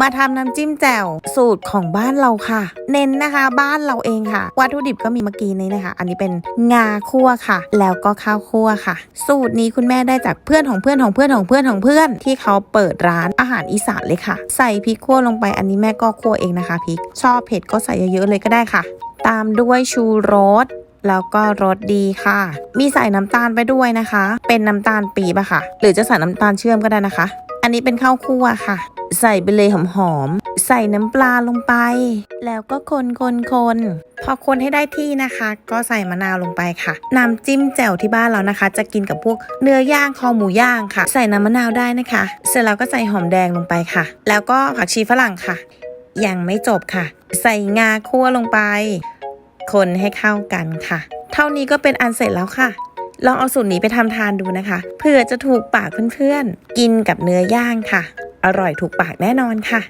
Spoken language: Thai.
มาทำน้ำจิ้มแจ่วสูตรของบ้านเราค่ะ เน้นนะคะ บ้านเราเองค่ะ วัตถุดิบก็มีเมื่อกี้นี้นะคะ อันนี้เป็นงาคั่วค่ะ แล้วก็ข้าวคั่วค่ะ สูตรนี้คุณแม่ได้จากเพื่อนของเพื่อนของเพื่อนของเพื่อนของเพื่อน ที่เขาเปิดร้านอาหารอีสานเลยค่ะ ใส่พริกคั่วลงไปอันนี้แม่ก็คั่วเองนะคะพริก ชอบเผ็ดก็ใส่เยอะๆเลยก็ได้ค่ะ ตามด้วยชูรสแล้วก็รสดีค่ะ มีใส่น้ำตาลไปด้วยนะคะ เป็นน้ำตาลปี๊บอะค่ะ หรือจะใส่น้ำตาลเชื่อมก็ได้นะคะ อันนี้เป็นข้าวคั่วค่ะ ใส่ไปเลยหอมๆ ใส่น้ำปลาลงไป แล้วก็คนคนคนพอคนให้ได้ที่นะคะ ก็ใส่มะนาวลงไปค่ะ น้ำจิ้มแจ่วที่บ้านเรานะคะ จะกินกับพวกเนื้อย่างคอหมูย่างค่ะ ใส่น้ำมะนาวได้นะคะ เสร็จแล้วก็ใส่หอมแดงลงไปค่ะ แล้วก็ผักชีฝรั่งค่ะ ยังไม่จบค่ะ ใส่งาคั่วลงไป คนให้เข้ากันค่ะ เท่านี้ก็เป็นอันเสร็จแล้วค่ะ ลองเอาสูตรนี้ไปทำทานดูนะคะเผื่อจะถูกปากเพื่อนๆ กินกับเนื้อย่างค่ะ อร่อยถูกปากแน่นอนค่ะ